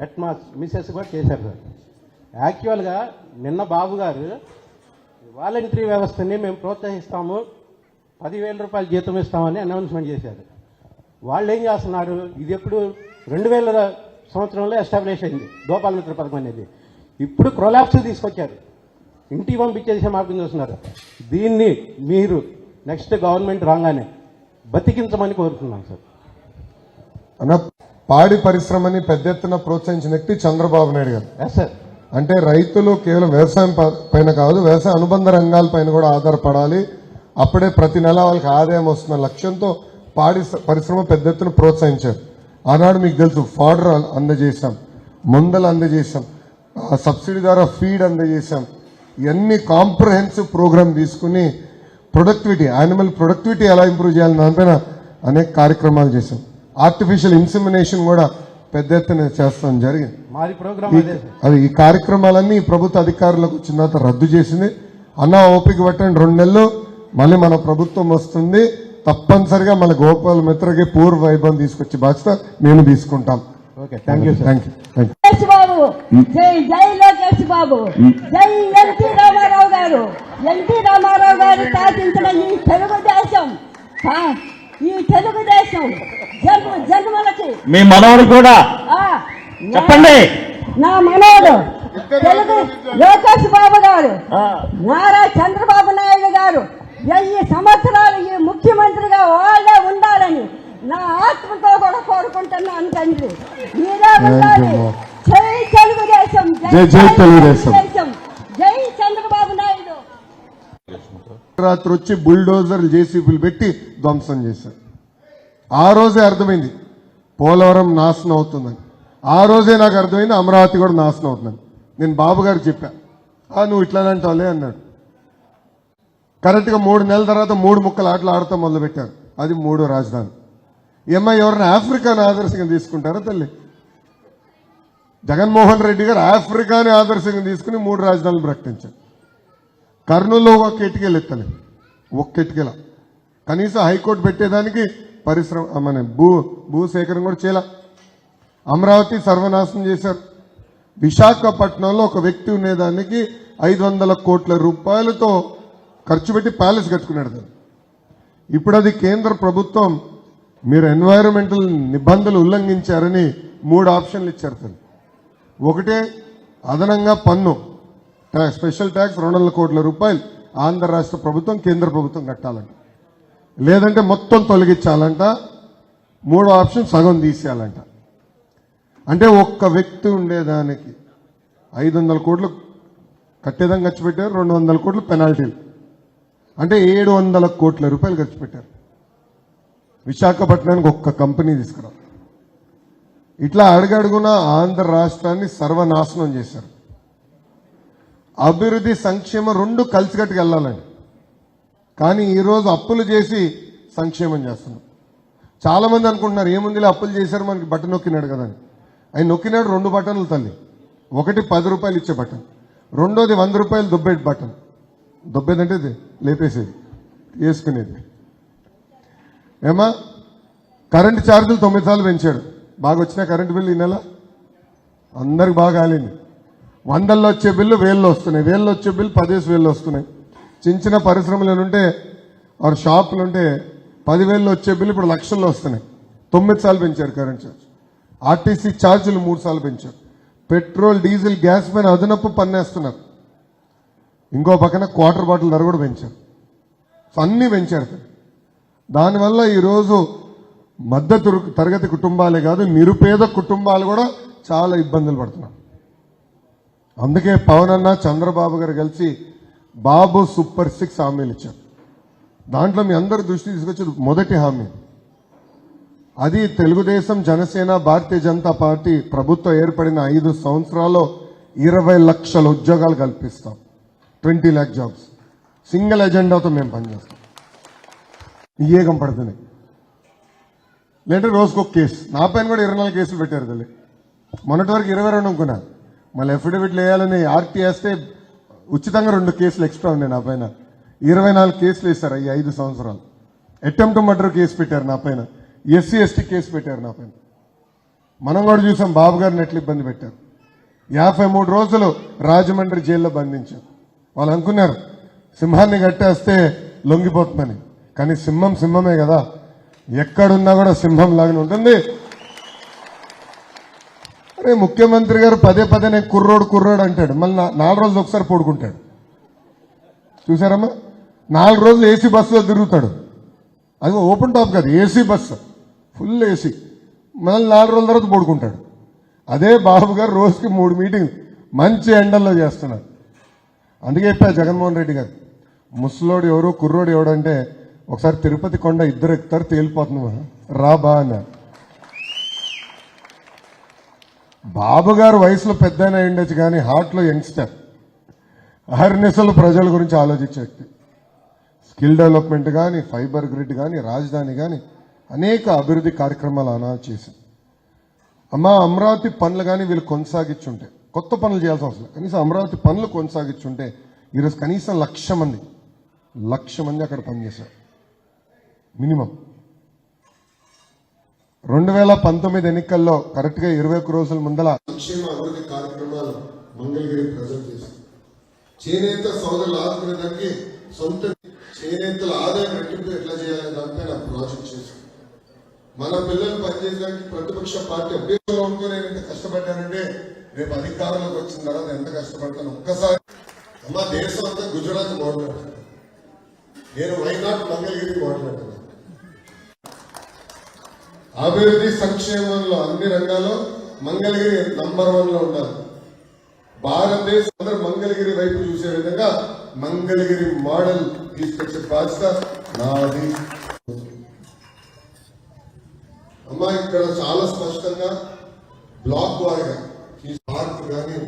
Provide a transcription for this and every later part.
హెడ్మాస్ missus కూడా చేశారు sir. యాక్చువల్గా నిన్న బాబు గారు వాలంటరీ వ్యవస్థని మేము ప్రోత్సహిస్తాము పదివేల రూపాయలు జీతం ఇస్తామని అనౌన్స్మెంట్ చేశారు. వాళ్ళు ఏం చేస్తున్నారు? ఇది ఎప్పుడు రెండు వేల సంవత్సరంలో ఎస్టాబ్లిష్ అయింది గోపాలమిత్ర పథకం అనేది. ఇప్పుడు క్రొలాప్స్ తీసుకొచ్చారు. ఇంటికి పంపించేసే మార్గం చూస్తున్నారు. దీన్ని మీరు నెక్స్ట్ గవర్నమెంట్ రాగానే బతికించమని కోరుతున్నాం సార్. అన్న పాడి పరిశ్రమని పెద్ద ఎత్తున ప్రోత్సహించిన వ్యక్తి చంద్రబాబు నాయుడు గారు. అంటే రైతులు కేవలం వ్యవసాయం పైన కాదు వ్యవసాయ అనుబంధ రంగాల పైన కూడా ఆధారపడాలి. అప్పుడే ప్రతి నెల వాళ్ళకి ఆదాయం వస్తున్న లక్ష్యంతో పాడి పరిశ్రమ పెద్ద ఎత్తున ప్రోత్సహించారు. ఆనాడు మీకు తెలుసు ఫాడర్ అందజేశాం మందలు అందజేశాం సబ్సిడీ ద్వారా ఫీడ్ అందజేశాం. ఇవన్నీ కాంప్రహెన్సివ్ ప్రోగ్రామ్ తీసుకుని ప్రొడక్టివిటీ యానిమల్ ప్రొడక్టివిటీ ఎలా ఇంప్రూవ్ చేయాలని దానిపైన అనేక కార్యక్రమాలు చేశాం. ఆర్టిఫిషియల్ ఇన్సిమినేషన్ కూడా పెద్ద ఎత్తున చేస్తాం జరిగింది. మాది ప్రోగ్రామ్ అదే. ఈ కార్యక్రమాలన్నీ ప్రభుత్వ అధికారులకు వచ్చిన తర్వాత రద్దు చేసింది. అన్న ఓపిక పట్టండి రెండు నెలలు మళ్ళీ మన ప్రభుత్వం వస్తుంది. తప్పనిసరిగా మన గోపాల మిత్రకి పూర్వ వైభవం తీసుకొచ్చే బాధ్యత మేము తీసుకుంటాం. రామారావు గారు. ఎన్టీ రామారావు గారు స్థాపించిన ఈ తెలుగుదేశం. ఈ తెలుగుదేశం జన్మ జన్మలకి మీ మనవడు కూడా. ఆ, చెప్పండి. నా మనోడు తెలుగు లోకేష్ బాబు గారు ఆ, నారా చంద్రబాబు నాయుడు గారు వెయ్యి సంవత్సరాలు ఈ ముఖ్యమంత్రిగా వాళ్ళే ఉండాలని నా ఆత్మతో కూడా కోరుకుంటున్నాను తండ్రి. మీరే ఉండాలి. జై తెలుగుదేశం. జై జై తెలుగుదేశం. జై చంద్రబాబు నాయుడు రాత్రి వచ్చి బుల్డోజర్లు జేసీబీలు పెట్టి ధ్వంసం చేశారు. ఆ రోజే అర్థమైంది పోలవరం నాశనం అవుతుందని. ఆ రోజే నాకు అర్థమైంది అమరావతి కూడా నాశనం అవుతుందని. నేను బాబు గారు చెప్పా "ఆ, నువ్వు ఇట్లానే అంటావులే అన్నాడు. కరెక్ట్గా మూడు నెలల తర్వాత మూడు ముక్కలు ఆటలు ఆడటం మొదలుపెట్టారు. అది మూడో రాజధాని. ఏమ్మా ఎవరైనా ఆఫ్రికాను ఆదర్శంగా తీసుకుంటారా తల్లి? జగన్మోహన్ రెడ్డి గారు ఆఫ్రికాని ఆదర్శంగా తీసుకుని మూడు రాజధానులు ప్రకటించారు. కర్నూలులో ఒక ఎటుకెళ్ళి ఎత్తలే. ఒక్క ఎటుకెల కనీసం హైకోర్టు పెట్టేదానికి పరిశ్రమ మన భూ భూసేకరణ కూడా చేయాల. అమరావతి సర్వనాశనం చేశారు. విశాఖపట్నంలో ఒక వ్యక్తి ఉండేదానికి ఐదు వందల కోట్ల రూపాయలతో ఖర్చు పెట్టి ప్యాలెస్ కట్టుకున్నాడు దాన్ని ఇప్పుడు అది కేంద్ర ప్రభుత్వం మీరు ఎన్వైరన్మెంటల్ నిబంధనలు ఉల్లంఘించారని మూడు ఆప్షన్లు ఇచ్చారు తల్లి ఒకటే అదనంగా పన్ను. స్పెషల్ ట్యాక్స్ రెండు వందల కోట్ల రూపాయలు ఆంధ్ర రాష్ట్ర ప్రభుత్వం కేంద్ర ప్రభుత్వం కట్టాలంట. లేదంటే మొత్తం తొలగించాలంట. మూడో ఆప్షన్ సగం తీసేయాలంట. అంటే ఒక్క వ్యక్తి ఉండేదానికి ఐదు వందల కోట్లు కట్టేదం ఖర్చు పెట్టారు రెండు వందల కోట్లు పెనాల్టీలు. అంటే ఏడు వందల కోట్ల రూపాయలు ఖర్చు పెట్టారు. విశాఖపట్నానికి ఒక్క కంపెనీ తీసుకురా ఇట్లా అడుగడుగున ఆంధ్ర రాష్ట్రాన్ని సర్వనాశనం చేశారు. అభివృద్ధి సంక్షేమం రెండు కలిసికట్టుకు వెళ్ళాలండి. కానీ ఈరోజు అప్పులు చేసి సంక్షేమం చేస్తున్నాం. చాలామంది అనుకుంటున్నారు ఏముందిలే అప్పులు చేశారు మనకి బట్ట నొక్కినాడు కదా అని. ఆయన నొక్కినాడు రెండు బటన్లు తల్లి. ఒకటి పది రూపాయలు ఇచ్చే బటన్ రెండోది వంద రూపాయలు దుబ్బేటి బటన్ దుబ్బేదంటే ఇది లేపేసేది వేసుకునేది. ఏమా కరెంటు ఛార్జీలు తొమ్మిది సార్లు పెంచాడు. బాగా వచ్చిన కరెంటు బిల్లు ఈ నెల? అందరికి బాగా కాలింది. వందల్లో వచ్చే బిల్లు వేల్లో వస్తున్నాయి. వేల్లో వచ్చే బిల్లు పదివేసి వేలు వస్తున్నాయి. చిన్న చిన్న పరిశ్రమలు ఉంటే ఆరు షాపులు ఉంటే పదివేల్లో వచ్చే బిల్లు ఇప్పుడు లక్షల్లో వస్తున్నాయి. తొమ్మిది సార్లు పెంచారు కరెంట్ ఛార్జ్ ఆర్టీసీ ఛార్జీలు మూడు సార్లు పెంచారు. పెట్రోల్ డీజిల్ గ్యాస్ పైన అదనపు పన్నేస్తున్నారు. ఇంకో పక్కన క్వార్టర్ బాటిల్ ధర కూడా పెంచారు. అన్నీ పెంచారు. దానివల్ల ఈరోజు మధ్య తరగతి కుటుంబాలే కాదు నిరుపేద కుటుంబాలు కూడా చాలా ఇబ్బందులు పడుతున్నారు. అందుకే పవన్ అన్న చంద్రబాబు గారు కలిసి బాబు సూపర్ సిక్స్ హామీలు ఇచ్చారు. దాంట్లో మీ అందరు దృష్టి తీసుకొచ్చేది మొదటి హామీ. అది తెలుగుదేశం జనసేన భారతీయ జనతా పార్టీ ప్రభుత్వం ఏర్పడిన ఐదు సంవత్సరాల్లో ఇరవై లక్షల ఉద్యోగాలు కల్పిస్తాం. Twenty lakh jobs. సింగిల్ ఎజెండాతో మేము పనిచేస్తాం. ఏగం పడుతున్నాయి లేదంటే రోజుకొక కేసు. నా పైన కూడా ఇరవై నాలుగు కేసులు పెట్టారు తల్లి. మొన్నటి వరకు ఇరవై రెండు అనుకున్నాను. మళ్ళీ అఫిడవిట్లు వేయాలని ఆర్టీ వేస్తే ఉచితంగా రెండు కేసులు ఎక్స్ట్రా ఉన్నాయి నా పైన. ఇరవై నాలుగు కేసులు వేశారు ఈ ఐదు సంవత్సరాలు. అటెంప్ట్ మర్డర్ కేసు పెట్టారు నా పైన. ఎస్సీ ఎస్టీ కేసు పెట్టారు నా పైన. మనం కూడా చూసాం బాబు గారిని ఎట్లా ఇబ్బంది పెట్టారు. యాభై మూడు రోజులు రాజమండ్రి జైల్లో బంధించారు. వాళ్ళు అనుకున్నారు సింహాన్ని కట్టేస్తే లొంగిపోతుందని. కానీ సింహం సింహమే కదా. ఎక్కడున్నా కూడా సింహం లాగానే ఉంటుంది. ముఖ్యమంత్రి గారు పదే పదే నేను కుర్రోడు కుర్రోడు అంటాడు. మళ్ళీ నాలుగు రోజులు ఒకసారి పడుకుంటాడు. చూసారమ్మా? నాలుగు రోజులు ఏసీ బస్సులో తిరుగుతాడు. అది ఓపెన్ టాప్ కాదు ఏసీ బస్సు. Full AC. మళ్ళీ నాలుగు రోజుల తర్వాత పడుకుంటాడు. అదే బాబు గారు రోజుకి మూడు మీటింగ్ మంచి ఎండల్లో చేస్తున్నారు. అందుకే చెప్పా జగన్మోహన్ రెడ్డి గారు ముసలోడు ఎవరు కుర్రోడు ఎవడు అంటే ఒకసారి తిరుపతి కొండ ఇద్దరు ఎక్కుతారు తేలిపోతున్నాం రా బా అన్నారు. బాబు గారు వయసులో పెద్ద ఉండొచ్చు కానీ హార్ట్లో యంగ్స్టర్. అహర్నిశలు ప్రజల గురించి ఆలోచించే వ్యక్తి. స్కిల్ డెవలప్మెంట్ కానీ ఫైబర్ గ్రిడ్ కానీ రాజధాని కానీ అనేక అభివృద్ధి కార్యక్రమాలు అనా చేసింది. అమ్మా అమరావతి పనులు కానీ వీళ్ళు కొనసాగించుంటే కొత్త పనులు చేయాల్సిన అవసరం కనీసం అమరావతి పనులు కొనసాగించుంటే ఈరోజు కనీసం లక్ష మంది లక్ష మంది అక్కడ పనిచేశారు. మినిమం. రెండు వేల పంతొమ్మిది ఎన్నికల్లో కరెక్ట్గా ఇరవై ఒక్క రోజుల ముందల సంక్షేమ అభివృద్ధి కార్యక్రమాలు మంగళగిరి ప్రజలు చేశారు. చేనేత సోదరుల ఆదుకునేదానికి సొంత చేనేతల ఆదాయం రెట్టింపు ఎట్లా చేయాలి దానిపై నా ప్రాజెక్ట్ చేశాను మన పిల్లలు పనిచేయడానికి ప్రతిపక్ష పార్టీ అభ్యర్థులు ఉంటూ నేను ఎంత కష్టపడ్డానంటే రేపు అధికారంలోకి వచ్చిన తర్వాత ఎంత కష్టపడతాను ఒక్కసారి అమ్మ దేశం అంతా గుజరాత్ మాట్లాడుతున్నాను నేను వైనాట్ మంగళగిరి మాట్లాడుతున్నాను. అభివృద్ధి సంక్షేమంలో అన్ని రంగాల్లో మంగళగిరి నంబర్ వన్లో ఉన్నారు భారతదేశం అందరూ మంగళగిరి వైపు చూసే విధంగా మంగళగిరి మోడల్ తీసుకొచ్చే బాధ్యత నాది. అమ్మా ఇక్కడ చాలా స్పష్టంగా బ్లాక్ వారిగా ఈ పార్క్ కానీ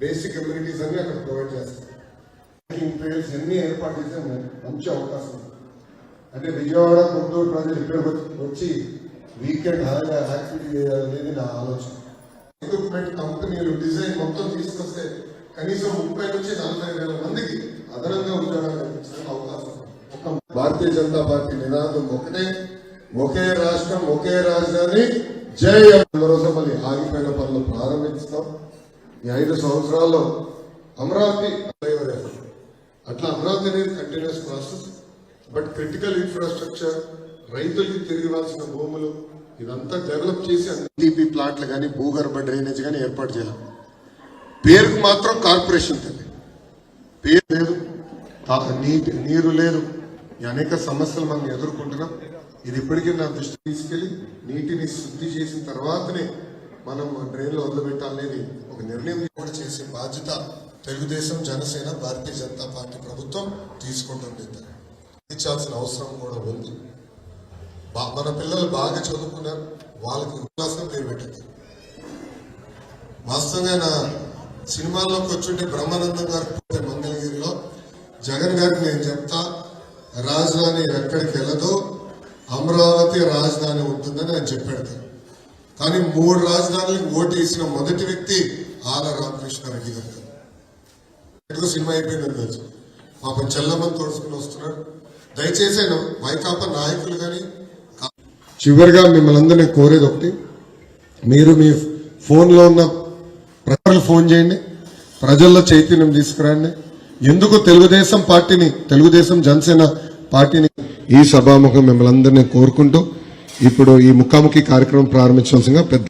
బేసిక్ ఎమ్యూనిటీస్ అన్ని అక్కడ ప్రొవైడ్ చేస్తారు ట్రైల్స్ ఎన్ని ఏర్పాటు చేసే మంచి అవకాశం. ఉంది. అంటే విజయవాడ గుంటూరు ప్రజలు ఇక్కడ వచ్చి వీకెండ్ హాగా యాక్టివిటీ చేయాలనేది నా ఆలోచన. ఎక్విప్మెంట్ కంపెనీలు డిజైన్ మొత్తం తీసుకొస్తే కనీసం ముప్పై నుంచి నలభై వేల మందికి అదనంగా ఉద్యోగాలు కల్పించడానికి అవకాశం ఒక భారతీయ జనతా పార్టీ నినాదం ఒకటే ఒకే రాష్ట్రం ఒకే రాజధాని. జై రోజు మళ్ళీ ఆగిపోయిన పనులు ప్రారంభిస్తాం ఈ ఐదు సంవత్సరాల్లో అమరావతి అట్లా అమరావతి అనేది continuous process but critical infrastructure రైతులకి తిరిగివాల్సిన భూములు ఇదంతా డెవలప్ చేసి ఎన్డీపీ ప్లాంట్లు కానీ భూగర్భ డ్రైనేజ్ కానీ ఏర్పాటు చేయాలి. పేరుకు మాత్రం కార్పొరేషన్ తల్లి. పేరు లేదు నీటి నీరు లేదు. అనేక సమస్యలు మనం ఎదుర్కొంటున్నాం. ఇది ఇప్పటికీ నా దృష్టి తీసుకెళ్ళి నీటిని శుద్ధి చేసిన తర్వాతనే మనం డ్రైన్లో వదిలిపెట్టాలనేది ఒక నిర్ణయం కూడా చేసే బాధ్యత తెలుగుదేశం జనసేన భారతీయ జనతా పార్టీ ప్రభుత్వం తీసుకుంటుంది ఇచ్చాల్సిన అవసరం కూడా ఉంది. మన పిల్లలు బాగా చదువుకున్నారు. వాళ్ళకి ఉల్లాసం పేరు పెట్టింది. వాస్తవంగా నా సినిమాల్లోకి వచ్చుంటే బ్రహ్మానందం గారు పోతే మంగళగిరిలో జగన్ గారికి నేను చెప్తా రాజధాని ఎక్కడికి వెళ్ళదో అమరావతి రాజధాని ఉంటుందని ఆయన చెప్పాడు. కానీ మూడు రాజధానులకు ఓటు వేసిన మొదటి వ్యక్తి ఆల రామకృష్ణారెడ్డి గారు. ఎటుకు సినిమా అయిపోయిందని తెలుసు. పాపం చెల్లమ్మని తోడుకుని వస్తున్నాడు. దయచేసి ఆయన వైకాపా నాయకులు కానీ చివరిగా మిమ్మల్ని అందరినీ కోరేది ఒకటి. మీరు మీ ఫోన్లో ఉన్న ప్రజలు ఫోన్ చేయండి. ప్రజల్లో చైతన్యం తీసుకురండి. ఎందుకు తెలుగుదేశం పార్టీని తెలుగుదేశం జనసేన పార్టీని ఈ సభాముఖం మిమ్మల్ని అందరినీ కోరుకుంటూ ఇప్పుడు ఈ ముఖాముఖి కార్యక్రమం ప్రారంభించవలసిందిగా పెద్ద